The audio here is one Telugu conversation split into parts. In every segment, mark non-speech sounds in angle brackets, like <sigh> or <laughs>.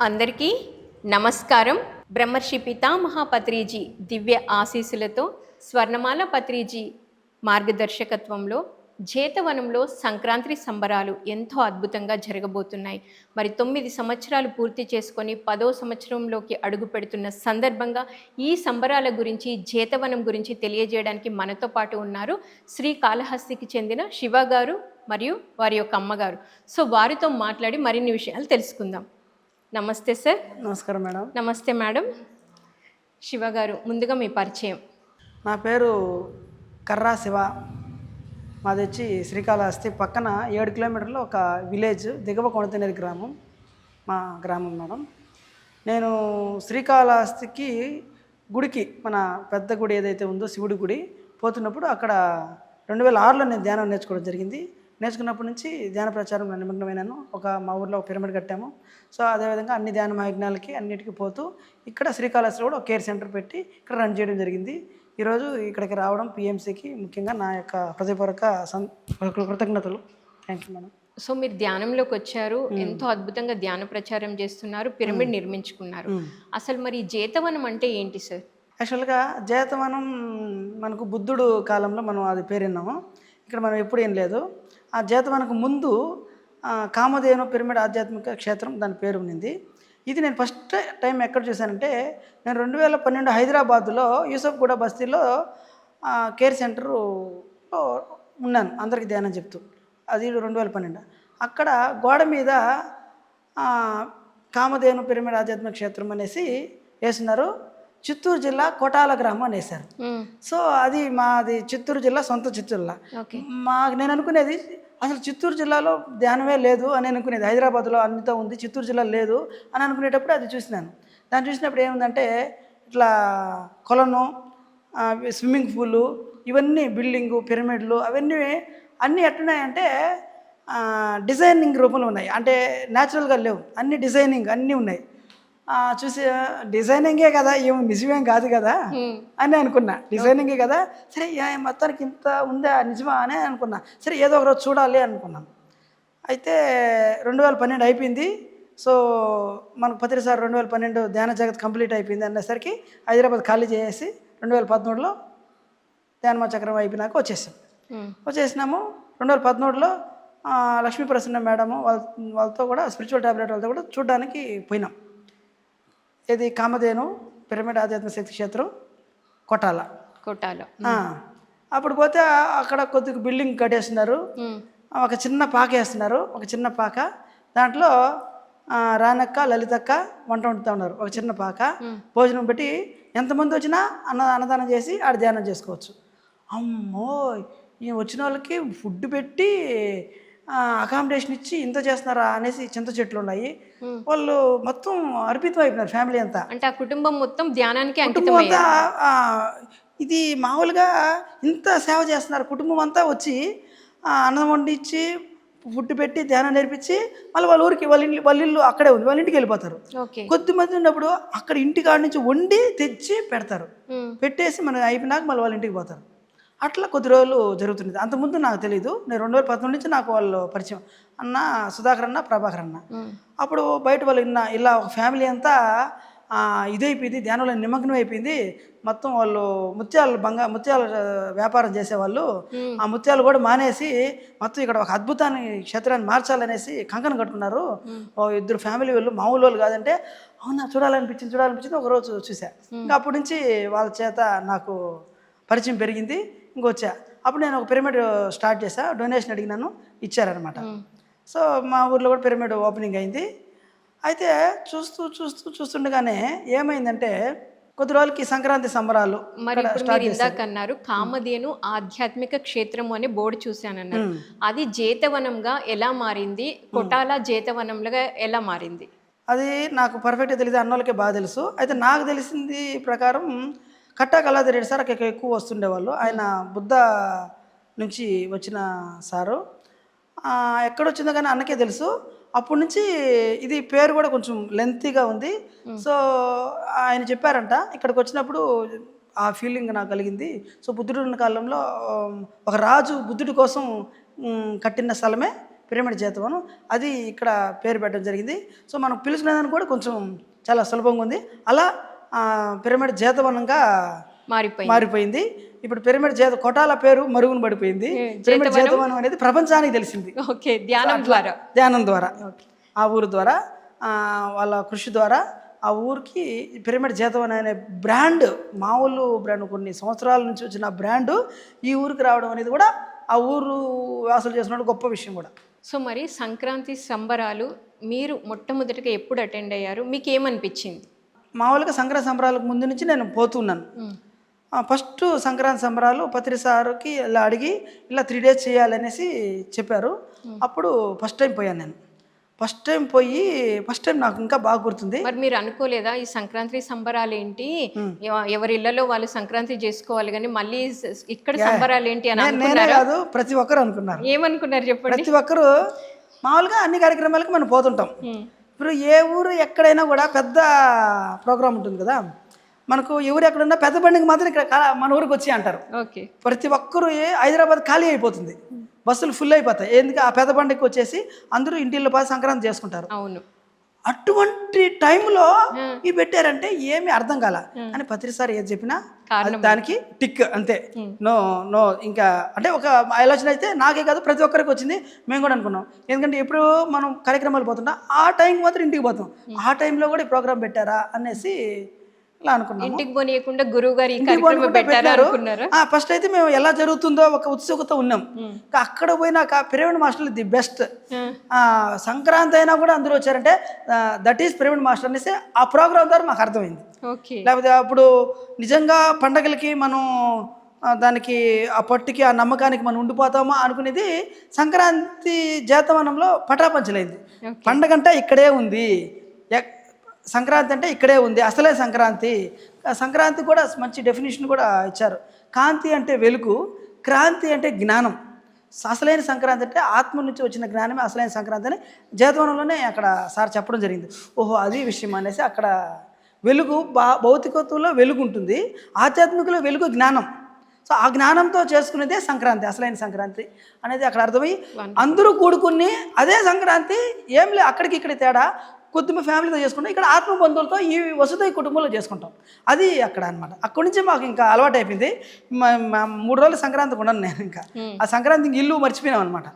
అందరికీ నమస్కారం. బ్రహ్మర్షి పితామహ పత్రిజీ దివ్య ఆశీస్సులతో స్వర్ణమాల పత్రిజీ మార్గదర్శకత్వంలో జేతవనంలో సంక్రాంతి సంబరాలు ఎంతో అద్భుతంగా జరగబోతున్నాయి. మరి తొమ్మిది సంవత్సరాలు పూర్తి చేసుకొని పదో సంవత్సరంలోకి అడుగు పెడుతున్న సందర్భంగా ఈ సంబరాల గురించి జేతవనం గురించి తెలియజేయడానికి మనతో పాటు ఉన్నారు శ్రీకాళహస్తికి చెందిన శివ గారు మరియు వారి యొక్క అమ్మగారు. సో వారితో మాట్లాడి మరిన్ని విషయాలు తెలుసుకుందాం. నమస్తే సార్. నమస్కారం మేడం. నమస్తే మేడం. శివ గారు ముందుగా మీ పరిచయం. నా పేరు కర్రా శివ. మాది వచ్చి శ్రీకాళహస్తి. పక్కన ఏడు కిలోమీటర్లు ఒక విలేజ్ దిగవ కొణతినేరు గ్రామం మా గ్రామం మేడం. నేను శ్రీకాళహస్తికి గుడికి మన పెద్ద గుడి ఏదైతే ఉందో శివుడి గుడి పోతున్నప్పుడు అక్కడ రెండు వేల ఆరులో నేను ధ్యానం నేర్చుకోవడం జరిగింది. నేర్చుకున్నప్పటి నుంచి ధ్యాన ప్రచారంలో నిమగ్నమైనాను. ఒక మా ఊర్లో ఒక పిరమిడ్ కట్టాము. సో అదేవిధంగా అన్ని ధ్యాన మయజ్ఞాలకి అన్నిటికీ పోతూ ఇక్కడ శ్రీకాళహస్తిలో కూడా ఒక కేర్ సెంటర్ పెట్టి ఇక్కడ రన్ చేయడం జరిగింది. ఈరోజు ఇక్కడికి రావడం పిఎంసికి ముఖ్యంగా నా యొక్క హృదయపూర్వక సం కృతజ్ఞతలు. థ్యాంక్ యూ మేడం సో మీరు ధ్యానంలోకి వచ్చారు. ఎంతో అద్భుతంగా ధ్యాన ప్రచారం చేస్తున్నారు. పిరమిడ్ నిర్మించుకున్నారు. అసలు మరి జేతవనం అంటే ఏంటి సార్? యాక్చువల్గా జేతవనం మనకు బుద్ధుడు కాలంలో మనం అది పేరు విన్నాము ఇక్కడ మనం ఎప్పుడు ఏం లేదు. ఆ జేతవనకు ముందు కామధేను పిరమిడ్ ఆధ్యాత్మిక క్షేత్రం దాని పేరు ఉన్నింది. ఇది నేను ఫస్ట్ టైం ఎక్కడ చూశానంటే నేను రెండు వేల పన్నెండు హైదరాబాద్లో యూసఫ్ గూడ బస్తీలో కేర్ సెంటర్లో ఉన్నాను అందరికి ధ్యానం చెప్తూ. అది రెండు వేల పన్నెండు. అక్కడ గోడ మీద కామధేను పిరమిడ్ ఆధ్యాత్మిక క్షేత్రం అనేసి వేస్తున్నారు చిత్తూరు జిల్లా కోటాల గ్రామం అని వేశారు మ్మ్. సో అది మాది చిత్తూరు జిల్లా సొంత చిత్తూరు జిల్లా ఓకే. మా నేను అనుకునేది అసలు చిత్తూరు జిల్లాలో ధ్యానమే లేదు అని అనుకునేది. హైదరాబాద్లో అన్నితో ఉంది చిత్తూరు జిల్లా లేదు అని అనుకునేటప్పుడు అది చూసినాను. దాన్ని చూసినప్పుడు ఏముందంటే ఇట్లా కొలను స్విమ్మింగ్ పూలు ఇవన్నీ బిల్డింగు పిరమిడ్లు అవన్నీ అన్నీ ఎట్టున్నాయంటే డిజైనింగ్ రూపంలో ఉన్నాయి. అంటే న్యాచురల్గా లేవు. అన్ని డిజైనింగ్ అన్నీ ఉన్నాయి. చూసి డిజైనింగే కదా ఏం నిజమేం కాదు కదా. అని అనుకున్నా. డిజైనింగే కదా సరే మొత్తానికి ఇంత ఉందా నిజమా అని అనుకున్నా. సరే ఏదో ఒక రోజు చూడాలి అనుకున్నాను అయితే రెండు వేల పన్నెండు అయిపోయింది. సో మనకు పత్రిసారి రెండు వేల పన్నెండు ధ్యాన జగత్ కంప్లీట్ అయిపోయింది అనేసరికి హైదరాబాద్ ఖాళీ చేసేసి రెండు వేల పదమూడులో ధ్యానమా చక్రం అయిపోయినాక వచ్చేసాం. వచ్చేసినాము. రెండు వేల పదమూడులో ఆ, లక్ష్మీ ప్రసన్న మేడము వాళ్ళ వాళ్ళతో కూడా స్పిరిచువల్ టాబ్లెట్ వాళ్ళతో కూడా చూడడానికి పోయినాం. ఇది కామధేను పిరమిడ్ ఆధ్యాత్మిక శక్తి క్షేత్రం కొట్టాల. కోటాలో ఆ, అప్పుడు పోతే అక్కడ కొద్దిగా బిల్డింగ్ కట్టేస్తున్నారు. ఒక చిన్న పాక వేస్తున్నారు. ఒక చిన్న పాక. దాంట్లో రానక్క లలితక్క వంట వండుతూ ఉన్నారు. ఒక చిన్న పాక. భోజనం పెట్టి ఎంతమంది వచ్చినా అన్న అన్నదానం చేసి ఆడ ధ్యానం చేసుకోవచ్చు. అమ్మో ఈ వచ్చిన వాళ్ళకి ఫుడ్ పెట్టి అకామిడేషన్ ఇచ్చి ఇంత చేస్తున్నారా అనేసి చింత చెట్లు ఉన్నాయి. వాళ్ళు మొత్తం అర్పితం అయిపోయినారు ఫ్యామిలీ అంతా. అంటే ఆ కుటుంబం మొత్తం ధ్యానానికి కుటుంబం అంతా ఇది మామూలుగా ఇంత సేవ చేస్తున్నారు. కుటుంబం అంతా వచ్చి అన్నం వండించి ఫుడ్ పెట్టి ధ్యానం నేర్పించి మళ్ళీ వాళ్ళ ఊరికి వాళ్ళ ఇల్లు వాళ్ళ ఇల్లు అక్కడే ఉంది. వాళ్ళ ఇంటికి వెళ్ళిపోతారు. కొద్ది మంది ఉన్నప్పుడు అక్కడ ఇంటి కాడ నుంచి వండి తెచ్చి పెడతారు. పెట్టేసి మనం అయిపోయినాక మళ్ళీ వాళ్ళ ఇంటికి పోతారు. అట్లా కొద్ది రోజులు జరుగుతుంది అంతకుముందు నాకు తెలియదు నేను రెండు వేల పంతొమ్మిది నుంచి నాకు వాళ్ళు పరిచయం. అన్న సుధాకర్ అన్న ప్రభాకర్ అన్న. అప్పుడు బయట వాళ్ళు ఇన్న ఇలా ఒక ఫ్యామిలీ అంతా ఇదైపోయింది. ధ్యానంలో నిమగ్నం అయిపోయింది. మొత్తం వాళ్ళు ముత్యాలు బంగా ముత్యాల వ్యాపారం చేసేవాళ్ళు. ఆ ముత్యాలు కూడా మానేసి మొత్తం ఇక్కడ ఒక అద్భుతాన్ని క్షేత్రాన్ని మార్చాలనేసి కంకణం కట్టుకున్నారు. ఇద్దరు ఫ్యామిలీ వాళ్ళు మామూలు వాళ్ళు కాదంటే అవునా చూడాలనిపించింది చూడాలనిపించింది ఒక రోజు చూసా. ఇంకా అప్పటి నుంచి వాళ్ళ చేత నాకు పరిచయం పెరిగింది. ఇంకొచ్చా అప్పుడు నేను ఒక పిరమిడ్ స్టార్ట్ చేశా. డొనేషన్ అడిగినాను. ఇచ్చారనమాట సో మా ఊర్లో కూడా పిరమిడ్ ఓపెనింగ్ అయింది. అయితే చూస్తూ చూస్తూ చూస్తుండగానే ఏమైందంటే కొద్ది రోజులకి సంక్రాంతి సంబరాలు మరి ఇప్పుడు మీరు ఇందాక అన్నారు కామధేను ఆధ్యాత్మిక క్షేత్రము అనే బోర్డు చూశానన్నారు. అది జేతవనంగా ఎలా మారింది? కొటాల జేతవనంగా ఎలా మారింది? అది నాకు పర్ఫెక్ట్గా తెలియదు అన్నోళ్ళకే బాగా తెలుసు. అయితే నాకు తెలిసింది ప్రకారం కట్టా కళాధర్ రెడ్డి సార్ అక్కడ ఎక్కువ వస్తుండేవాళ్ళు. ఆయన బుద్ధ నుంచి వచ్చిన సారు. ఎక్కడొచ్చిందో కానీ అన్నకే తెలుసు. అప్పటి నుంచి ఇది పేరు కూడా కొంచెం లెంతీగా ఉంది. సో ఆయన చెప్పారంట ఇక్కడికి వచ్చినప్పుడు ఆ ఫీలింగ్ నాకు కలిగింది. సో బుద్ధుడు ఉన్న కాలంలో ఒక రాజు బుద్ధుడి కోసం కట్టిన స్థలమే పిరమిడ్ జీతవనం అది ఇక్కడ పేరు పెట్టడం జరిగింది. సో మనం పిలుచుకునేదానికి కూడా కొంచెం చాలా సులభంగా ఉంది. అలా పిరమిడ్ జీతవనంగా మారిపోయింది. మారిపోయింది. ఇప్పుడు పిరమిడ్ జీత కొటాల పేరు మరుగున పడిపోయింది. పిరమిడ్ జీతవనం? అనేది ప్రపంచానికి తెలిసింది. ఓకే ధ్యానం ద్వారా. ధ్యానం ద్వారా. ఆ ఊరు ద్వారా ఆ, వాళ్ళ కృషి ద్వారా ఆ ఊరికి పిరమిడ్ జీతవనం అనే బ్రాండ్ మామూలు బ్రాండ్ కొన్ని సంవత్సరాల నుంచి వచ్చిన బ్రాండ్ ఈ ఊరికి రావడం అనేది కూడా ఆ ఊరు వాసులు చేసిన గొప్ప విషయం కూడా. సో మరి సంక్రాంతి సంబరాలు మీరు మొట్టమొదటిగా ఎప్పుడు అటెండ్ అయ్యారు? మీకు ఏమనిపించింది మామూలుగా సంక్రాంతి సంబరాలకు ముందు నుంచి నేను పోతున్నాను. ఫస్ట్ సంక్రాంతి సంబరాలు పత్రి సార్కి ఇలా అడిగి ఇలా త్రీ డేస్ చేయాలనేసి చెప్పారు. అప్పుడు ఫస్ట్ టైం పోయాను నేను. ఫస్ట్ టైం పోయి ఫస్ట్ టైం నాకు ఇంకా బాగా గుర్తుంది. మరి మీరు అనుకోలేదా ఈ సంక్రాంతి సంబరాలు ఏంటి ఎవ- ఎవరి ఇళ్ళలో వాళ్ళు సంక్రాంతి చేసుకోవాలి కానీ మళ్ళీ ఇక్కడ సంబరాలు ఏంటి అని నేనే కాదు ప్రతి ఒక్కరు అనుకున్నారు. ఏమనుకున్నారు చెప్పండి? ప్రతి ఒక్కరు మామూలుగా అన్ని కార్యక్రమాలకు మనం పోతుంటాం. ఇప్పుడు ఏ ఊరు ఎక్కడైనా కూడా పెద్ద ప్రోగ్రామ్ ఉంటుంది కదా. మనకు ఎవరు ఎక్కడున్నా పెద్ద బండికి మాత్రం ఇక్కడ మన ఊరికి వచ్చి అంటారు. ఓకే. ప్రతి ఒక్కరు హైదరాబాద్ ఖాళీ అయిపోతుంది. బస్సులు ఫుల్ అయిపోతాయి. ఎందుకు? ఆ పెద్ద బండికి వచ్చేసి అందరూ ఇంటిల్లో పాటు సంక్రాంతి చేసుకుంటారు. అవును. అటువంటి టైంలో ఇవి పెట్టారంటే ఏమీ అర్థం కాల. అని పత్రిసారి ఏది చెప్పినా దానికి టిక్ అంతే. నో నో ఇంకా అంటే ఒక ఆలోచన అయితే నాకే కాదు ప్రతి ఒక్కరికి వచ్చింది. మేము కూడా అనుకున్నాం. ఎందుకంటే ఎప్పుడు మనం కార్యక్రమాలు పోతుంటాం ఆ టైం మాత్రం ఇంటికి పోతాం. ఆ. టైంలో కూడా ఈ ప్రోగ్రామ్ పెట్టారా అనేసి ఇలా అనుకున్నాం ఇంటికి పోనీయకుండా గురువు గారు పెట్టారా ఫస్ట్ అయితే మేము ఎలా జరుగుతుందో ఒక ఉత్సుకత ఉన్నాం. అక్కడ పోయినాక పిరమిడ్ మాస్టర్లు ది బెస్ట్. ఆ, సంక్రాంతి అయినా కూడా అందరూ వచ్చారంటే దట్ ఈస్ పిరమిడ్ మాస్టర్ అనేసి ఆ ప్రోగ్రామ్ ద్వారా మాకు అర్థమైంది. లేకపోతే అప్పుడు నిజంగా పండగలకి మనం దానికి ఆ పట్టుకి ఆ నమ్మకానికి మనం ఉండిపోతామా అనుకునేది సంక్రాంతి జాతవనంలో పటాపంచలైంది. పండగ అంటే ఇక్కడే ఉంది. సంక్రాంతి అంటే ఇక్కడే ఉంది అసలే సంక్రాంతి. సంక్రాంతి కూడా మంచి డెఫినేషన్ కూడా ఇచ్చారు. కాంతి అంటే వెలుగు క్రాంతి అంటే జ్ఞానం. అసలైన సంక్రాంతి అంటే ఆత్మ నుంచి వచ్చిన జ్ఞానమే అసలైన సంక్రాంతి అని జేతవనంలోనే అక్కడ సార్ చెప్పడం జరిగింది. ఓహో అది విషయం అనేసి అక్కడ వెలుగు బా భౌతికత్వంలో వెలుగు ఉంటుంది ఆధ్యాత్మికలో వెలుగు జ్ఞానం. సో ఆ జ్ఞానంతో చేసుకునేదే సంక్రాంతి అసలైన సంక్రాంతి అనేది అక్కడ అర్థమై అందరూ కూడుకుని అదే సంక్రాంతి ఏం లే అక్కడికి ఇక్కడ తేడా. కుటుంబ ఫ్యామిలీతో చేసుకుంటాం. ఇక్కడ ఆత్మ బంధువులతో ఈ వసుదై కుటుంబంలో చేసుకుంటాం. అది అక్కడ అనమాట అక్కడి నుంచి మాకు ఇంకా అలవాటు అయిపోయింది. మూడు రోజులు సంక్రాంతికి ఉండను నేను ఇంకా. ఆ సంక్రాంతి ఇంక ఇల్లు మర్చిపోయినాం అనమాట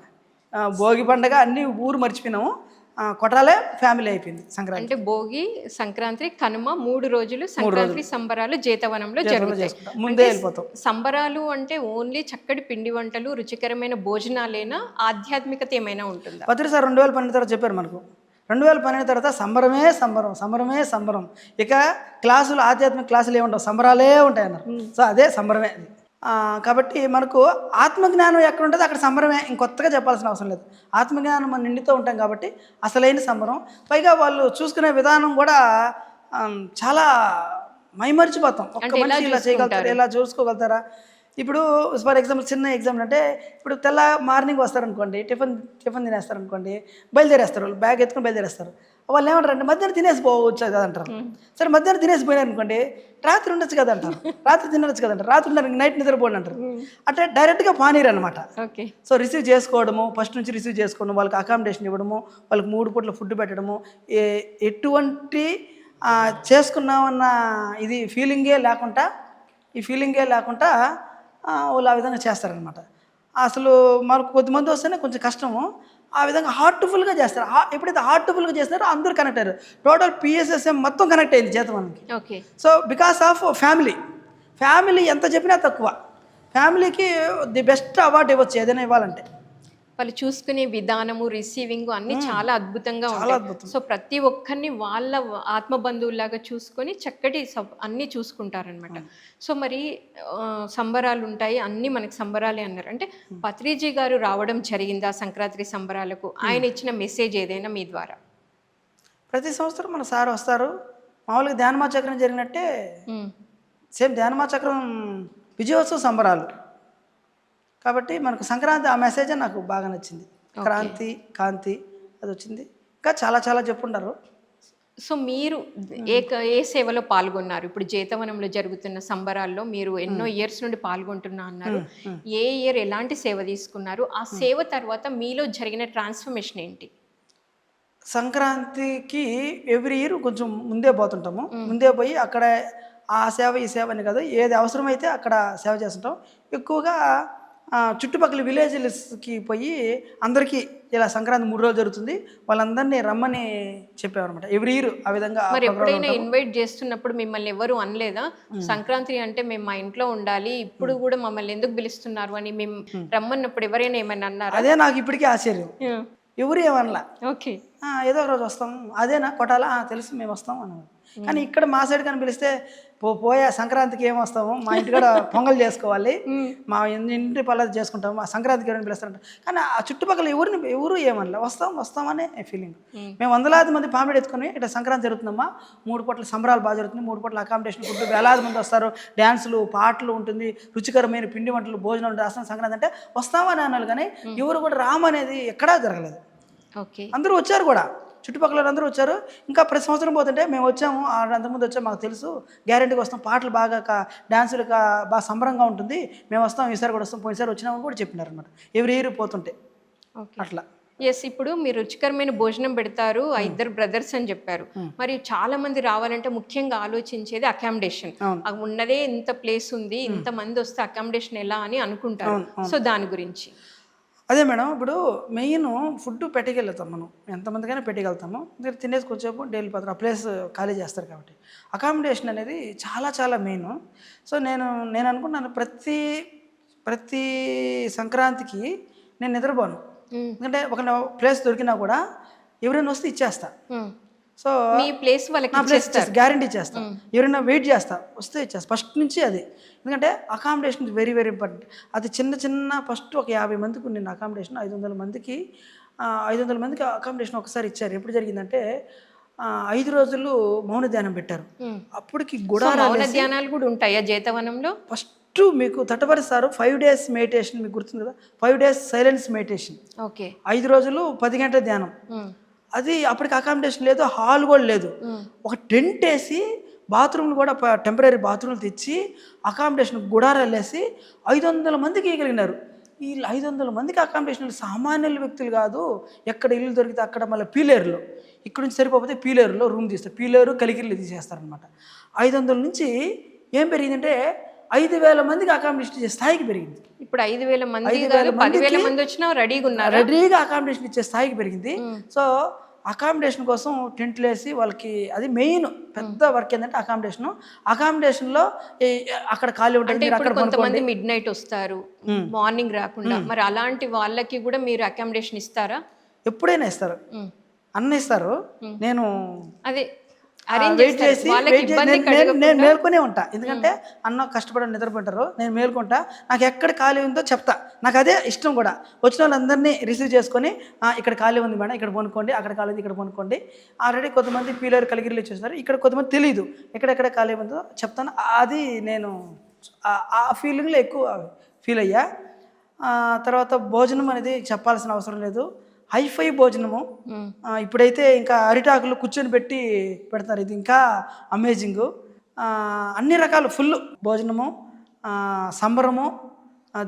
భోగి పండగ అన్ని ఊరు మర్చిపోయినాము. కొట్టాలే ఫ్యామిలీ అయిపోయింది సంక్రాంతి అంటే భోగి సంక్రాంతి కనుమ మూడు రోజులు సంక్రాంతి సంబరాలు జేతవనంలో జరుగుతాయి. ముందే వెళ్ళిపోతాం. సంబరాలు అంటే ఓన్లీ చక్కటి పిండి వంటలు రుచికరమైన భోజనాలేనా ఆధ్యాత్మికత ఏమైనా ఉంటుందా? పత్రి సార్ రెండు వేల పన్నెండు తర్వాత చెప్పారు మనకు. రెండు వేల పన్నెండు తర్వాత సంబరమే సంబరం సంబరమే సంబరం. ఇక క్లాసులు ఆధ్యాత్మిక క్లాసులు ఏముండవు సంబరాలే ఉంటాయి అన్నారు సో అదే సంబరమే కాబట్టి మనకు ఆత్మజ్ఞానం ఎక్కడ ఉంటుందో అక్కడ సంబరమే. ఇంకొత్తగా చెప్పాల్సిన అవసరం లేదు. ఆత్మజ్ఞానం మన నిండితో ఉంటాం కాబట్టి అసలైన సంబరం. పైగా వాళ్ళు చూసుకునే విధానం కూడా చాలా మైమరిచిపోతాం. ఒక్క మనిషి ఇలా చేయగలుగుతారా ఇలా చూసుకోగలుగుతారా? ఇప్పుడు ఫర్ ఎగ్జాంపుల్ చిన్న ఎగ్జాంపుల్ అంటే ఇప్పుడు తెల్ల మార్నింగ్ వస్తారనుకోండి టిఫిన్ టిఫిన్ తినేస్తారనుకోండి బయలుదేరేస్తారు వాళ్ళు బ్యాగ్ ఎత్తుకొని బయలుదేరేస్తారు. వాళ్ళు ఏమంటారు అంటే మధ్యాహ్నం తినేసి పోవచ్చు కదా అంటారు. సరే మధ్యాహ్నం తినేసి పోయినారు అనుకోండి రాత్రి ఉండొచ్చు కదా అంటారు. రాత్రి తినొచ్చు కదా అంటారు. రాత్రి ఉన్నారు నైట్ నిద్రపోండి అంటారు. అంటే డైరెక్ట్గా పానీరు అనమాట ఓకే. సో రిసీవ్ చేసుకోవడము ఫస్ట్ నుంచి రిసీవ్ చేసుకోవడం వాళ్ళకి అకామిడేషన్ ఇవ్వడము వాళ్ళకి మూడు పూట్ల ఫుడ్ పెట్టడము ఏ ఎటువంటి చేసుకున్నామన్న ఇది ఫీలింగే లేకుండా ఈ ఫీలింగే లేకుండా వాళ్ళు ఆ విధంగా చేస్తారనమాట అసలు మనకు కొద్దిమంది వస్తేనే కొంచెం కష్టము. ఆ విధంగా హార్ట్ఫుల్గా చేస్తారు. ఎప్పుడైతే హార్ట్ఫుల్గా చేస్తారో అందరూ కనెక్ట్ అయ్యారు. టోటల్ పిఎస్ఎస్ఎం మొత్తం కనెక్ట్ అయింది చేత మనకి okay so because of family family ఎంత చెప్పినా తక్కువ. ఫ్యామిలీకి ది బెస్ట్ అవార్డు ఇవ్వచ్చు ఏదైనా ఇవ్వాలంటే. వాళ్ళు చూసుకునే విధానము రిసీవింగ్ అన్ని చాలా అద్భుతంగా ఉంటాయి. సో ప్రతి ఒక్కరిని వాళ్ళ ఆత్మ బంధువుల్లాగా చూసుకొని చక్కటి అన్ని చూసుకుంటారనమాట సో మరి సంబరాలు ఉంటాయి. అన్ని మనకి సంబరాలే అన్నారు. అంటే పత్రిజీ గారు రావడం జరిగింది ఆ సంక్రాంతి సంబరాలకు? ఆయన ఇచ్చిన మెసేజ్ ఏదైనా మీ ద్వారా? ప్రతి సంవత్సరం మన సార్ వస్తారు. మామూలుగా ధ్యానమా చక్రం జరిగినట్టే సేమ్ ధ్యానమా చక్రం విజయోత్సవ సంబరాలు. కాబట్టి మనకు సంక్రాంతి ఆ మెసేజే నాకు బాగా నచ్చింది. క్రాంతి కాంతి అది వచ్చింది ఇంకా చాలా చాలా చెప్పుంటారు సో మీరు ఏ ఏ సేవలో పాల్గొన్నారు? ఇప్పుడు జేతవనంలో జరుగుతున్న సంబరాల్లో మీరు ఎన్నో ఇయర్స్ నుండి పాల్గొంటున్నా అన్నారు. ఏ ఇయర్ ఎలాంటి సేవ తీసుకున్నారు? ఆ సేవ తర్వాత మీలో జరిగిన ట్రాన్స్ఫర్మేషన్ ఏంటి? సంక్రాంతికి ఎవ్రీ ఇయర్ కొంచెం ముందే పోతుంటాము. ముందే పోయి అక్కడ ఆ సేవ ఈ సేవ అని కాదు ఏది అవసరమైతే అక్కడ సేవ చేస్తుంటాం. ఎక్కువగా చుట్టుపక్కల విలేజ్లకి పోయి అందరికీ ఇలా సంక్రాంతి మూడు రోజులు జరుగుతుంది. వాళ్ళందరినీ రమ్మని చెప్పామన్నమాట ఎవ్రీ ఇయర్ ఆ విధంగా మరి ఎప్పుడైనా ఇన్వైట్ చేస్తున్నప్పుడు మిమ్మల్ని ఎవరు అనలేదా? సంక్రాంతి అంటే మేము మా ఇంట్లో ఉండాలి ఇప్పుడు కూడా మమ్మల్ని ఎందుకు పిలుస్తున్నారు అని మేము రమ్మన్నప్పుడు ఎవరైనా ఏమైనా అన్నారా? అదే నాకు ఇప్పటికీ ఆశ్చర్యం. ఎవరు ఏమనలా? ఓకే. "ఆ, ఏదో ఒక రోజు వస్తాం. అదేనా? కొట్టాలా? "ఆ, తెలుసు మేము వస్తాం అన్నారు. కానీ ఇక్కడ మా సైడ్ కానీ పిలిస్తే పో పోయే సంక్రాంతికి ఏం వస్తాము మా ఇంటి కూడా పొంగల్ చేసుకోవాలి. <laughs> మా ఇంటి పల్లది చేసుకుంటాము మా సంక్రాంతికి ఎవరైనా పిలుస్తారంట. కానీ ఆ చుట్టుపక్కల ఎవరిని ఎవరు ఏమనలే. వస్తాం వస్తామనే ఫీలింగ్ మేము వందలాది మంది పామిడి ఎత్తుకొని ఇక్కడ సంక్రాంతి జరుగుతుందమ్మా. మూడు పూట్ల సంబరాలు బాగా జరుగుతుంది మూడు పూట్ల అకామిడేషన్ ఫుడ్ వేలాది మంది వస్తారు. డ్యాన్సులు పాటలు ఉంటుంది. రుచికరమైన పిండి వంటలు భోజనం ఉంటుంది అసలు సంక్రాంతి అంటే వస్తామని అన్నారు కానీ ఎవరు కూడా రామనేది ఎక్కడా జరగలేదు. ఓకే. అందరూ వచ్చారు కూడా. చుట్టుపక్కల అందరూ వచ్చారు. ఇంకా ప్రతి సంవత్సరం పోతుంటే మేము వచ్చాము. ఆ అంతకుముందు వచ్చాము మాకు తెలుసు. గ్యారెంటీగా వస్తాం. పాటలు బాగా డాన్సులు బాగా సంబరంగా ఉంటుంది. మేము వస్తాం ఈసారి కూడా వస్తాం. పోయినసారి వచ్చినామని కూడా చెప్పినారు అనమాట ఎవ్రీ ఇయర్ పోతుంటే అట్లా. ఎస్ ఇప్పుడు మీరు రుచికరమైన భోజనం పెడతారు. ఆ ఇద్దరు బ్రదర్స్ అని చెప్పారు. మరి చాలా మంది రావాలంటే ముఖ్యంగా ఆలోచించేది అకామిడేషన్. ఉన్నదే ఇంత ప్లేస్ ఉంది ఇంత మంది వస్తే అకామిడేషన్ ఎలా అని అనుకుంటారు. సో దాని గురించి. అదే మేడం ఇప్పుడు మెయిన్ ఫుడ్ పెట్టగలుగుతాం మనం. ఎంతమందికైనా పెట్టగలుగుతాము. మీరు తినేసి కొంచెంసేపు డైలీ పత్రం ఆ ప్లేస్ ఖాళీ చేస్తారు కాబట్టి. అకామిడేషన్ అనేది చాలా చాలా మెయిన్. సో నేను నేను అనుకుంటున్నాను ప్రతి ప్రతి సంక్రాంతికి నేను నిద్రపోను. ఎందుకంటే ఒక ప్లేస్ దొరికినా కూడా ఎవరైనా వస్తే ఇచ్చేస్తా. సో మీ ప్లేస్ వాళ్ళకి ప్లేస్ గ్యారంటీ ఇచ్చేస్తా ఎవరైనా వెయిట్ చేస్తా వస్తే ఇచ్చేస్తా. ఫస్ట్ నుంచి అది. ఎందుకంటే అకామిడేషన్ వెరీ వెరీ ఇంపార్టెంట్ అది చిన్న చిన్న ఫస్ట్ ఒక యాభై మందికి ఉండింది అకామిడేషన్ ఐదు వందల మందికి ఐదు వందల మందికి అకామిడేషన్ ఒకసారి ఇచ్చారు. ఎప్పుడు జరిగిందంటే ఐదు రోజులు మౌన ధ్యానం పెట్టారు. అప్పటికి మౌన ధ్యానాలు కూడా ఉంటాయా జేతవనంలో? ఫస్ట్ మీకు తటపరిస్తారు ఫైవ్ డేస్ మెడిటేషన్ మీకు గుర్తుంది కదా? Five days silence meditation okay. ఐదు రోజులు పది గంటల ధ్యానం. అది అప్పటికి అకామిడేషన్ లేదు హాల్ కూడా లేదు. ఒక టెంట్ వేసి బాత్రూమ్లు కూడా టెంపరీ బాత్రూమ్లు తెచ్చి అకామిడేషన్ గుడారాలు వేసి ఐదు వందల మందికి ఇవ్వగలిగినారు ఈ ఐదు వందల మందికి అకామిడేషన్ సామాన్యుల వ్యక్తులు కాదు ఎక్కడ ఇల్లు దొరికితే అక్కడ మళ్ళీ పీలేరులో. ఇక్కడ నుంచి సరిపోతే పీలేరులో రూమ్ తీస్తారు. పీలేరు కలిగిరిలో తీసేస్తారనమాట ఐదు వందల నుంచి ఏం పెరిగిందంటే ఐదు వేల మందికి అకామిడేషన్ ఇచ్చే స్థాయికి పెరిగింది. ఇప్పుడు ఐదు వేల మంది పదివేల మంది వచ్చినా రెడీగా ఉన్నారు? రెడీగా అకామిడేషన్ ఇచ్చే స్థాయికి పెరిగింది. సో అకామిడేషన్ కోసం టెంట్లు వేసి వాళ్ళకి అది మెయిన్ పెద్ద వర్క్ ఏంటంటే అకామిడేషన్ అకామిడేషన్లో అక్కడ ఖాళీ ఉంటుంది అక్కడ కొంతమంది మిడ్ నైట్ వస్తారు మార్నింగ్ రాకుండా. మరి అలాంటి వాళ్ళకి కూడా మీరు అకామిడేషన్ ఇస్తారా? ఎప్పుడైనా ఇస్తారు. అన్న ఇస్తారు. నేను అదే వెయిట్ చేసి వెయిట్ చేసి నేను- మేల్కొనే ఉంటా. ఎందుకంటే అన్న కష్టపడి నిద్రపోంటారు. నేను మేల్కొంటా. నాకు ఎక్కడ ఖాళీ ఉందో చెప్తా. నాకు అదే ఇష్టం కూడా. వచ్చిన వాళ్ళందరినీ రిసీవ్ చేసుకొని "ఆ, ఇక్కడ ఖాళీ ఉంది మేడం ఇక్కడ కొనుక్కోండి అక్కడ ఖాళీ ఉంది ఇక్కడ కొనుక్కోండి. ఆల్రెడీ కొంతమంది పీలర్ కలిగిరిలు ఇచ్చేస్తారు ఇక్కడ కొంతమంది తెలియదు ఎక్కడెక్కడ ఖాళీ ఉందో చెప్తాను. అది నేను ఆ- ఆ ఫీలింగ్లో ఎక్కువ ఫీల్ అయ్యా. ఆ, తర్వాత భోజనం అనేది చెప్పాల్సిన అవసరం లేదు. హైఫై భోజనము. ఇప్పుడైతే ఇంకా అరిటాకులు కూర్చొని పెట్టి పెడతారు. ఇది ఇంకా అమేజింగ్. అన్ని రకాల ఫుల్ భోజనము సంబరము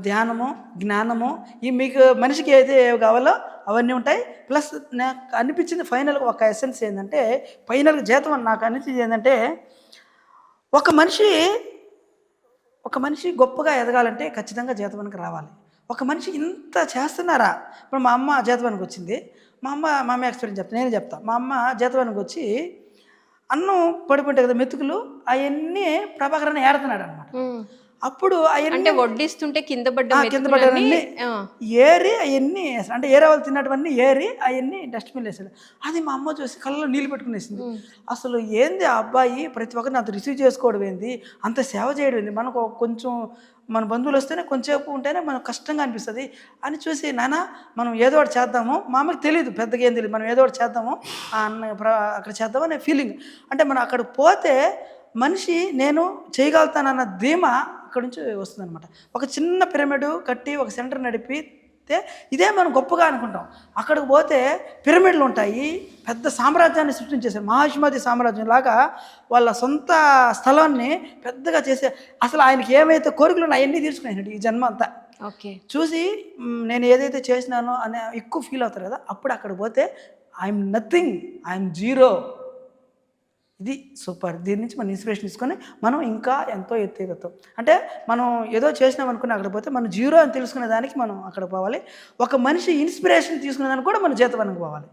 ధ్యానము జ్ఞానము. ఈ మీకు మనిషికి ఏది ఏవి కావాలో అవన్నీ ఉంటాయి. ప్లస్ నాకు అనిపించింది ఫైనల్గా ఒక ఎసెన్స్ ఏంటంటే ఫైనల్గా జీతం అని నాకు అనిపించింది ఏంటంటే ఒక మనిషి ఒక మనిషి గొప్పగా ఎదగాలంటే ఖచ్చితంగా జీతవనికి రావాలి. ఒక మనిషి ఇంత చేస్తున్నారా? ఇప్పుడు మా అమ్మ జీతవానికి వచ్చింది. మా అమ్మ మా అమ్మ ఎక్స్పీరియన్స్ చెప్తా నేను చెప్తా. మా అమ్మ జీతవానికి వచ్చి అన్నం పడిపోయింటాయి కదా మెతుకులు అవన్నీ ప్రభాకర్ అని ఏడుతున్నాడు అనమాట. అప్పుడు అవన్నీ అంటే వడ్డిస్తుంటే కింద పడ్డ కింద పడ్డవన్నీ ఏరి అవన్నీ వేసాడు అంటే ఏరే వాళ్ళు తిన్నటువన్నీ ఏరి అవన్నీ డస్ట్బిన్ వేసాడు అది మా అమ్మ చూసి కళ్ళలో నీళ్ళు పెట్టుకునేసింది అసలు ఏంది ఆ అబ్బాయి ప్రతి ఒక్కరిని అంత రిసీవ్ చేసుకోవడం ఏంది? అంత సేవ చేయడం ఏంది? మనకు కొంచెం మన బంధువులు వస్తేనే కొంచెంసేపు ఉంటేనే మనకు కష్టంగా అనిపిస్తుంది. అని చూసి నాన్న మనం ఏదో ఒకటి చేద్దాము. మా అమ్మకి తెలియదు పెద్దగా ఏం తెలియదు మనం ఏదో ఒకటి చేద్దాము. అన్న ప్ర- అక్కడ చేద్దాము అనే ఫీలింగ్ అంటే మనం అక్కడ పోతే మనిషి నేను చేయగలుగుతానన్న ధీమా అక్కడి నుంచి వస్తుందన్నమాట. ఒక చిన్న పిరమిడ్ కట్టి ఒక సెంటర్ నడిపి అయితే ఇదే మనం గొప్పగా అనుకుంటాం. అక్కడికి పోతే పిరమిడ్లు ఉంటాయి. పెద్ద సామ్రాజ్యాన్ని సృష్టించేసారు మహాష్మతి సామ్రాజ్యం లాగా వాళ్ళ సొంత స్థలాన్ని పెద్దగా చేసే అసలు ఆయనకి ఏమైతే కోరికలు ఉన్నాయో అవన్నీ తీర్చుకున్నాయి ఈ జన్మ అంతా. ఓకే. చూసి నేను ఏదైతే చేసినానో అనే ఎక్కువ ఫీల్ అవుతారు కదా అప్పుడు అక్కడ పోతే ఐఎమ్ నథింగ్ ఐఎమ్ జీరో ఇది సూపర్. దీని నుంచి మనం ఇన్స్పిరేషన్ తీసుకొని మనం ఇంకా ఎంతో ఎత్తేగతాం అంటే మనం ఏదో చేసినాం అనుకుని అక్కడ పోతే మనం జీరో అని తెలుసుకునే దానికి మనం అక్కడ పోవాలి. ఒక మనిషి ఇన్స్పిరేషన్ తీసుకునే దానికి కూడా మనం జీతవనం పోవాలి.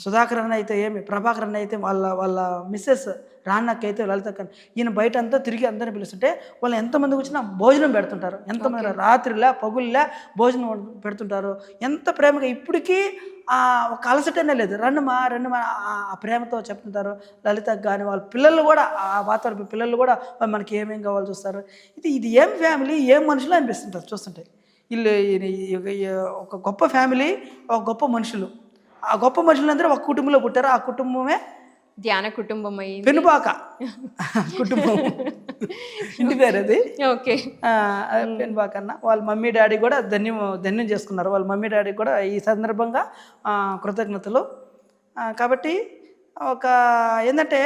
సుధాకర్ అన్న అయితే ఏమి ప్రభాకర్ అన్న అయితే వాళ్ళ వాళ్ళ మిస్సెస్ రాన్నక్క అయితే లలిత ఈయన బయట అంతా తిరిగి అందరిని పిలుస్తుంటే వాళ్ళు ఎంతమందికి వచ్చినా భోజనం పెడుతుంటారు. ఎంతమంది రాత్రిలా పగుల్లా భోజనం పెడుతుంటారు. ఎంత ప్రేమగా ఇప్పటికీ ఆ ఒక అలసటనే లేదు. రండుమా రండుమా ఆ- ఆ ప్రేమతో చెప్తుంటారు. లలితకు కానీ వాళ్ళ పిల్లలు కూడా ఆ వాతావరణం పిల్లలు కూడా మనకి ఏమేం కావాలో చూస్తారు. ఇది ఇది ఏం ఫ్యామిలీ ఏం మనుషులు అనిపిస్తుంటారు చూస్తుంటే. వీళ్ళు ఒక గొప్ప ఫ్యామిలీ ఒక గొప్ప మనుషులు. ఆ గొప్ప మనుషులందరూ ఒక కుటుంబంలో పుట్టారు. ఆ కుటుంబమే ధ్యాన <laughs> కుటుంబం అయ్యింది పెనుపాక కుటుంబం. ఇంటి పేరు అది. ఓకే. పెనుపాక అన్న. వాళ్ళ మమ్మీ డాడీ కూడా ధన్యం ధన్యం చేసుకున్నారు. వాళ్ళ మమ్మీ డాడీ కూడా ఈ సందర్భంగా కృతజ్ఞతలు. కాబట్టి ఒక ఏంటంటే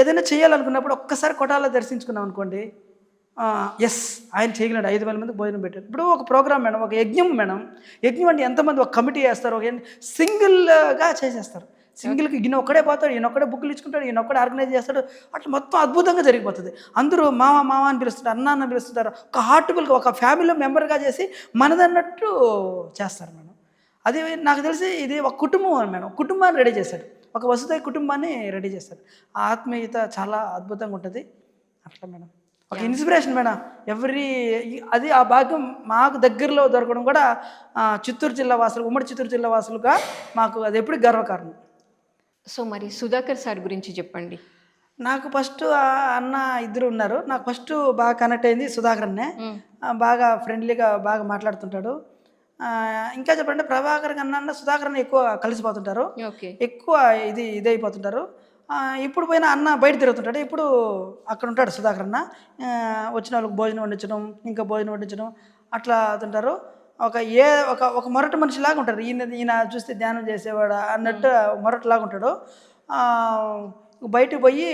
ఏదైనా చేయాలనుకున్నప్పుడు ఒక్కసారి కొటాలో దర్శించుకున్నాం అనుకోండి ఎస్ ఆయన చేయగలడు ఐదు వేల మంది భోజనం పెట్టారు. ఇప్పుడు ఒక ప్రోగ్రామ్ మేడం ఒక యజ్ఞం మేడం యజ్ఞం అంటే ఎంతమంది ఒక కమిటీ వేస్తారు ఒక సింగిల్గా చేసేస్తారు. సింగిల్కి ఈయన ఒక్కడే పోతాడు ఈయన ఒక్కడే బుక్లు ఇచ్చుకుంటాడు ఈయన ఒక్కడే ఆర్గనైజ్ చేస్తాడు. అట్లా మొత్తం అద్భుతంగా జరిగిపోతుంది. అందరూ మామ మామ అని పిలుస్తుంటారు అన్న అన్న పిలుస్తుంటారు ఒక హార్ట్ఫుల్గా ఒక ఫ్యామిలీ మెంబర్గా చేసి మనదన్నట్టు చేస్తారు మేడం. అది నాకు తెలిసి ఇది ఒక కుటుంబం అని మేడం. కుటుంబాన్ని రెడీ చేశాడు. ఒక వసుదై కుటుంబాన్ని రెడీ చేస్తారు ఆ ఆత్మీయత చాలా అద్భుతంగా ఉంటుంది. అట్లా మేడం. ఒక ఇన్స్పిరేషన్ మేడం. ఎవ్రీ అది ఆ భాగ్యం మాకు దగ్గరలో దొరకడం కూడా చిత్తూరు జిల్లా వాసులు ఉమ్మడి చిత్తూరు జిల్లా వాసులుగా మాకు అది ఎప్పుడు గర్వకారణం. సో మరి సుధాకర్ సార్ గురించి చెప్పండి. నాకు ఫస్ట్ అన్న ఇద్దరు ఉన్నారు. నాకు ఫస్ట్ బాగా కనెక్ట్ అయింది సుధాకర్ అన్నే. ఆ, బాగా ఫ్రెండ్లీగా బాగా మాట్లాడుతుంటాడు. ఇంకా చెప్పండి ప్రభాకర్ కన్నా అన్న సుధాకర్ ఎక్కువ కలిసిపోతుంటారు. ఎక్కువ ఇది ఇదైపోతుంటారు. ఇప్పుడు పోయిన అన్న బయట తిరుగుతుంటాడు. ఇప్పుడు అక్కడ ఉంటాడు సుధాకర్ అన్న. వచ్చిన వాళ్ళకి భోజనం వండించడం ఇంకా భోజనం వండించడం అట్లా తింటారు. ఒక ఏ ఒక ఒక మొరటి మనిషిలాగా ఉంటారు. ఈయన ఈయన చూస్తే ధ్యానం చేసేవాడు అన్నట్టు మొరటిలాగా ఉంటాడు. ఆ, బయటకు పోయి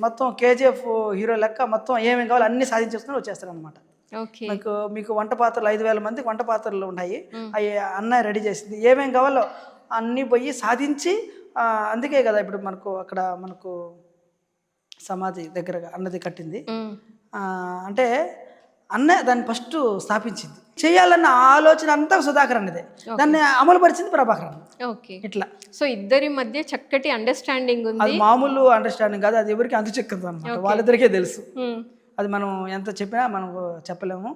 మొత్తం కేజీఎఫ్ హీరో లెక్క మొత్తం ఏమేమి కావాలో అన్నీ సాధించేసుకుని వచ్చేస్తాడు అనమాట మీకు మీకు వంట పాత్రలు ఐదు వేల మందికి వంట పాత్రలు ఉన్నాయి. అవి అన్న రెడీ చేసింది. ఏమేం కావాలో అన్నీ పోయి సాధించి అందుకే కదా ఇప్పుడు మనకు అక్కడ మనకు సమాధి దగ్గరగా అన్నది కట్టింది. అంటే అన్న దాన్ని ఫస్ట్ స్థాపించింది. చేయాలన్న ఆలోచన అంతా సుధాకర్ అన్నదే దాన్ని అమలు పరిచింది ప్రభాకర్ ఓకే. ఇట్లా. సో ఇద్దరి మధ్య చక్కటి అండర్స్టాండింగ్ ఉంది. అది మామూలు అండర్స్టాండింగ్ కాదు అది ఎవరికి అంతు చెక్కదు అనమాట వాళ్ళిద్దరికే తెలుసు. అది మనం ఎంత చెప్పినా మనం చెప్పలేము.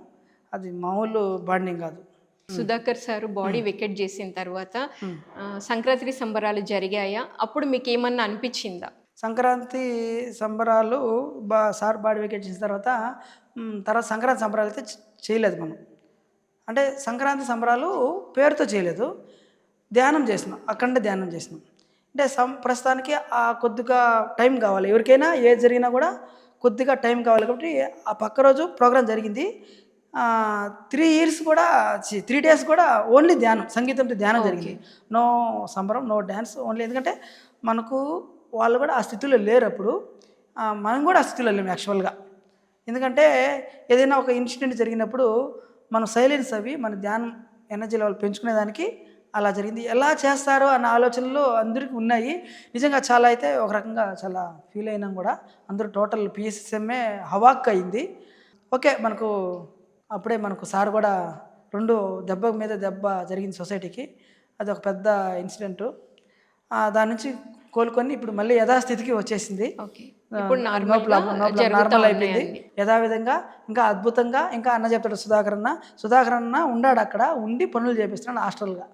అది మామూలు బాండింగ్ కాదు. సుధాకర్ సార్ బాడీ వికెట్ చేసిన తర్వాత సంక్రాంతి సంబరాలు జరిగాయా? అప్పుడు మీకు ఏమన్నా అనిపించిందా? సంక్రాంతి సంబరాలు బా సార్ బాడీ వికెట్ చేసిన తర్వాత తర్వాత సంక్రాంతి సంబరాలు అయితే చేయలేదు మనం. అంటే సంక్రాంతి సంబరాలు పేరుతో చేయలేదు. ధ్యానం చేసినాం అఖండ ధ్యానం చేసినాం. అంటే సం ప్రస్తుతానికి ఆ కొద్దిగా టైం కావాలి. ఎవరికైనా ఏది జరిగినా కూడా కొద్దిగా టైం కావాలి కాబట్టి ఆ పక్క రోజు ప్రోగ్రాం జరిగింది. త్రీ ఇయర్స్ కూడా త్రీ డేస్ కూడా ఓన్లీ ధ్యానం సంగీతంతో ధ్యానం జరిగింది. నో సంబరం నో డ్యాన్స్ ఓన్లీ ఎందుకంటే మనకు వాళ్ళు కూడా ఆ స్థితిలో లేరు అప్పుడు మనం కూడా ఆ స్థితిలో లేము యాక్చువల్గా ఎందుకంటే ఏదైనా ఒక ఇన్సిడెంట్ జరిగినప్పుడు మనం సైలెన్స్ అవి మన ధ్యానం ఎనర్జీ లెవెల్ పెంచుకునేదానికి అలా జరిగింది. ఎలా చేస్తారో అన్న ఆలోచనలు అందరికీ ఉన్నాయి. నిజంగా చాలా అయితే ఒక రకంగా చాలా ఫీల్ అయినాం కూడా. అందరూ టోటల్ పిఎస్ఎస్ఎంఏ హవాక్ అయింది. ఓకే మనకు అప్పుడే మనకు సార్ కూడా రెండు దెబ్బ మీద దెబ్బ జరిగింది సొసైటీకి. అది ఒక పెద్ద ఇన్సిడెంట్. దాని నుంచి కోలుకొని ఇప్పుడు మళ్ళీ యథాస్థితికి వచ్చేసింది. నార్మల్ అయిపోయింది. యథావిధంగా ఇంకా అద్భుతంగా ఇంకా అన్న చెప్తాడు సుధాకర్ అన్న సుధాకర్ అన్న ఉన్నాడు అక్కడ ఉండి పనులు చేపిస్తున్నాడు హాస్టల్గా.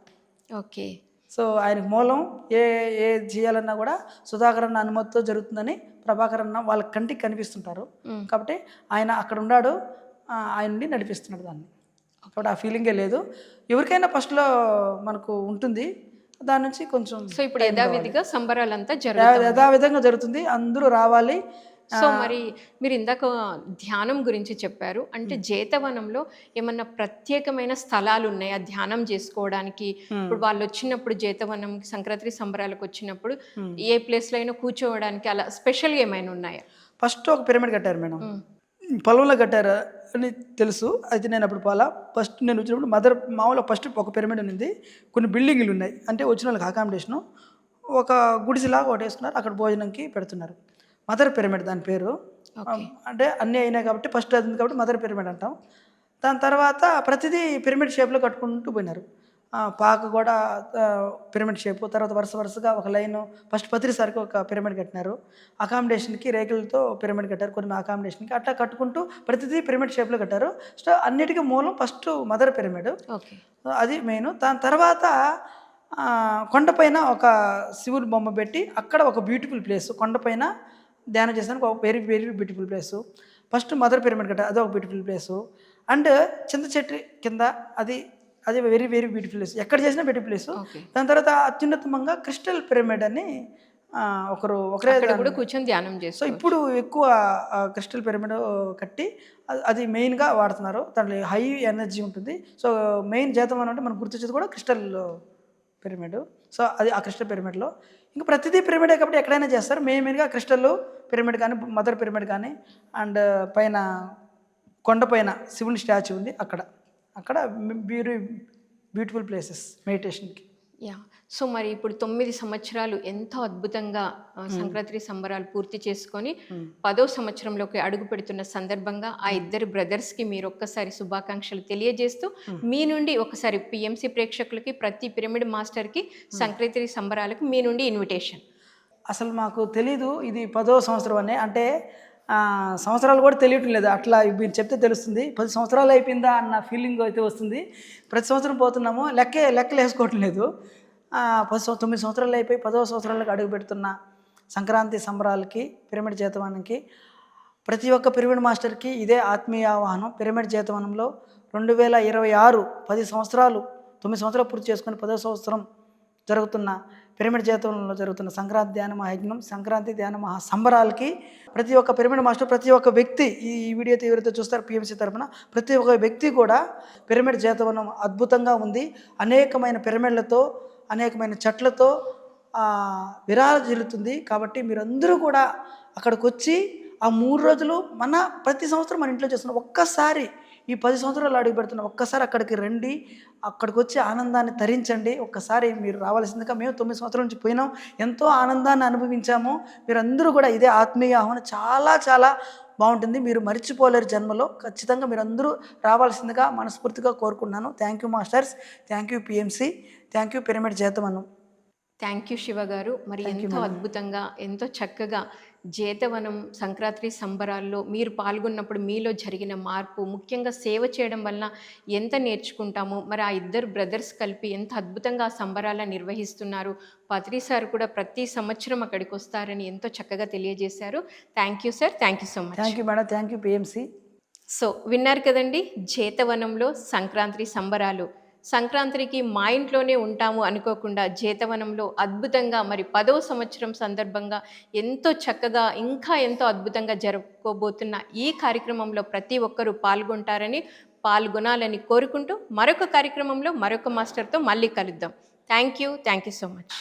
ఓకే. సో ఆయనకు మూలం ఏ ఏ చేయాలన్నా కూడా సుధాకర్ అన్న అనుమతితో జరుగుతుందని ప్రభాకర్ అన్న వాళ్ళ కంటికి కనిపిస్తుంటారు. కాబట్టి ఆయన అక్కడ ఉన్నాడు. ఆయన ఉండి నడిపిస్తున్నాడు దాన్ని. కాబట్టి ఆ ఫీలింగే లేదు. ఎవరికైనా ఫస్ట్లో మనకు ఉంటుంది. దాని నుంచి కొంచెం సో ఇప్పుడు యథావిధిగా సంబరాలంతా జరుగుతాయి యథా- యథావిధంగా జరుగుతుంది. అందరూ రావాలి. సో మరి మీరు ఇందాక ధ్యానం గురించి చెప్పారు. అంటే జేతవనంలో ఏమన్నా ప్రత్యేకమైన స్థలాలు ఉన్నాయా? ధ్యానం చేసుకోవడానికి. ఇప్పుడు వాళ్ళు వచ్చినప్పుడు జేతవనం సంక్రాంతి సంబరాలకు వచ్చినప్పుడు ఏ ప్లేస్లో అయినా కూర్చోవడానికి అలా స్పెషల్ ఏమైనా ఉన్నాయా? ఫస్ట్ ఒక పిరమిడ్ కట్టారు మేడం. పొలంలో కట్టారు. అని తెలుసు. అయితే నేను అప్పుడు పోలా. ఫస్ట్ నేను వచ్చినప్పుడు మదర్ మామూలుగా ఫస్ట్ ఒక పిరమిడ్ ఉంది కొన్ని బిల్డింగ్లు ఉన్నాయి. అంటే వచ్చిన వాళ్ళకి అకామిడేషను ఒక గుడిసెలాగా ఒకటి వేసుకున్నారు. అక్కడ భోజనంకి పెడుతున్నారు. మదర్ పిరమిడ్ దాని పేరు. అంటే అన్నీ అయినాయి కాబట్టి ఫస్ట్ అది ఉంది కాబట్టి మదర్ పిరమిడ్ అంటాం. దాని తర్వాత ప్రతిదీ పిరమిడ్ షేప్లో కట్టుకుంటూ పోయినారు. పాక కూడా పిరమిడ్ షేప్ తర్వాత వరుస వరుసగా ఒక లైన్ ఫస్ట్ పత్రిసారికి ఒక పిరమిడ్ కట్టినారు. అకామిడేషన్కి రేకులతో పిరమిడ్ కట్టారు కొన్ని అకామిడేషన్కి అట్లా కట్టుకుంటూ ప్రతిదీ పిరమిడ్ షేప్లో కట్టారు. సో అన్నిటికీ మూలం ఫస్ట్ మదర్ పిరమిడ్ అది మెయిన్ దాని తర్వాత కొండపైన ఒక శివుని బొమ్మ పెట్టి అక్కడ ఒక బ్యూటిఫుల్ ప్లేస్ కొండపైన ధ్యానం చేసానికి ఒక very very beautiful place first mother pyramid కట్ట అది ఒక బ్యూటిఫుల్ ప్లేసు అండ్ చింత చెట్టు కింద అది అది వెరీ వెరీ బ్యూటిఫుల్ ప్లేస్ ఎక్కడ చేసినా బ్యూటిఫుల్ ప్లేస్ దాని తర్వాత అత్యున్నతంగా క్రిస్టల్ పిరమిడ్ అని ఒకరు ఒకరే కూడా కూర్చొని ధ్యానం సో చేస్తారు ఇప్పుడు ఎక్కువ క్రిస్టల్ పిరమిడ్ కట్టి అది- అది మెయిన్గా వాడుతున్నారు. దాంట్లో హై ఎనర్జీ ఉంటుంది. సో మెయిన్ జీతం అని అంటే మనకు గుర్తొచ్చేది కూడా క్రిస్టల్ పిరమిడ్ సో అది ఆ క్రిస్టల్ పిరమిడ్లో ఇంకా ప్రతిదీ పిరమిడే కాబట్టి ఎక్కడైనా చేస్తారు. మెయిన్ మెయిన్గా క్రిస్టల్ పిరమిడ్ కానీ మదర్ పిరమిడ్ కానీ అండ్ పైన కొండపైన శివుని స్టాచ్యూ ఉంది అక్కడ. అక్కడ బ్యూటీ బ్యూటిఫుల్ ప్లేసెస్ మెడిటేషన్కి యా. సో మరి ఇప్పుడు తొమ్మిది సంవత్సరాలు ఎంతో అద్భుతంగా ఆ, సంక్రాంతి సంబరాలు పూర్తి చేసుకొని పదో సంవత్సరంలోకి అడుగు పెడుతున్న సందర్భంగా ఆ ఇద్దరు బ్రదర్స్కి మీరు ఒక్కసారి శుభాకాంక్షలు తెలియజేస్తూ మీ నుండి ఒకసారి పిఎంసి ప్రేక్షకులకి ప్రతి పిరమిడ్ మాస్టర్కి సంక్రాంతి సంబరాలకు మీ నుండి ఇన్విటేషన్ అసలు మాకు తెలీదు ఇది పదో సంవత్సరం అని. అంటే సంవత్సరాలు కూడా తెలియటం లేదు. అట్లా మీరు చెప్తే తెలుస్తుంది. పది సంవత్సరాలు అయిపోయిందా అన్న ఫీలింగ్ అయితే వస్తుంది. ప్రతి సంవత్సరం పోతున్నాము. లెక్కే లెక్కలు వేసుకోవటం లేదు. పది తొమ్మిది సంవత్సరాలు అయిపోయి పదవ సంవత్సరాలకు అడుగు పెడుతున్న సంక్రాంతి సంబరాలకి పిరమిడ్ చేతవానికి ప్రతి ఒక్క పిరమిడ్ మాస్టర్కి ఇదే ఆత్మీయ ఆహ్వానం. పిరమిడ్ చేతవనంలో రెండు వేల ఇరవై ఆరు పది సంవత్సరాలు తొమ్మిది సంవత్సరాలు పూర్తి చేసుకుని పదో సంవత్సరం జరుగుతున్న పిరమిడ్ చేతంలో జరుగుతున్న సంక్రాంతి ధ్యాన మహాయజ్ఞం సంక్రాంతి ధ్యాన మహా సంబరాలకి ప్రతి ఒక్క పిరమిడ్ మాస్టర్ ప్రతి ఒక్క వ్యక్తి ఈ వీడియో ఎవరైతే చూస్తారు పిఎంసీ తరఫున ప్రతి ఒక్క వ్యక్తి కూడా పిరమిడ్ చేతవనం అద్భుతంగా ఉంది. అనేకమైన పిరమిడ్లతో అనేకమైన చెట్లతో ఆ, విరాజిల్లుతుంది కాబట్టి మీరందరూ కూడా అక్కడికి వచ్చి ఆ మూడు రోజులు మన ప్రతి సంవత్సరం మన ఇంట్లో చేస్తున్న ఒక్కసారి ఈ పది సంవత్సరాలు అడుగు పెడుతున్న ఒక్కసారి అక్కడికి రండి అక్కడికి వచ్చి ఆనందాన్ని తరించండి. ఒక్కసారి మీరు రావాల్సిందిగా మేము తొమ్మిది సంవత్సరాల నుంచి పోయినాం. ఎంతో ఆనందాన్ని అనుభవించాము. మీరందరూ కూడా ఇదే ఆత్మీయ ఆహ్వానం చాలా చాలా బాగుంటుంది. మీరు మర్చిపోలేరు జన్మలో. ఖచ్చితంగా మీరందరూ రావాల్సిందిగా మనస్ఫూర్తిగా కోరుకున్నాను thank you masters thank you PMC thank you pyramid చేతమను thank you Shiva garu. మరి ఎంతో అద్భుతంగా ఎంతో చక్కగా జేతవనం సంక్రాంతి సంబరాల్లో మీరు పాల్గొన్నప్పుడు మీలో జరిగిన మార్పు ముఖ్యంగా సేవ చేయడం వల్ల ఎంత నేర్చుకుంటామో? మరి ఆ ఇద్దరు బ్రదర్స్ కలిపి ఎంత అద్భుతంగా ఆ సంబరాలను నిర్వహిస్తున్నారు? పత్రి సార్ కూడా ప్రతి సంవత్సరం అక్కడికి వస్తారని ఎంతో చక్కగా తెలియజేశారు. Thank you sir. Thank you so much. Thank you madam. Thank you PMC. So విన్నారు కదండి జేతవనంలో సంక్రాంతి సంబరాలు. సంక్రాంతికి మా ఇంట్లోనే ఉంటాము అనుకోకుండా జేతవనంలో అద్భుతంగా మరి పదవ సంవత్సరం సందర్భంగా ఎంతో చక్కగా ఇంకా ఎంతో అద్భుతంగా జరుపుకోబోతున్న ఈ కార్యక్రమంలో ప్రతి ఒక్కరూ పాల్గొంటారని పాల్గొనాలని కోరుకుంటూ మరొక కార్యక్రమంలో మరొక మాస్టర్తో మళ్ళీ కలుద్దాం. Thank you. Thank you so much.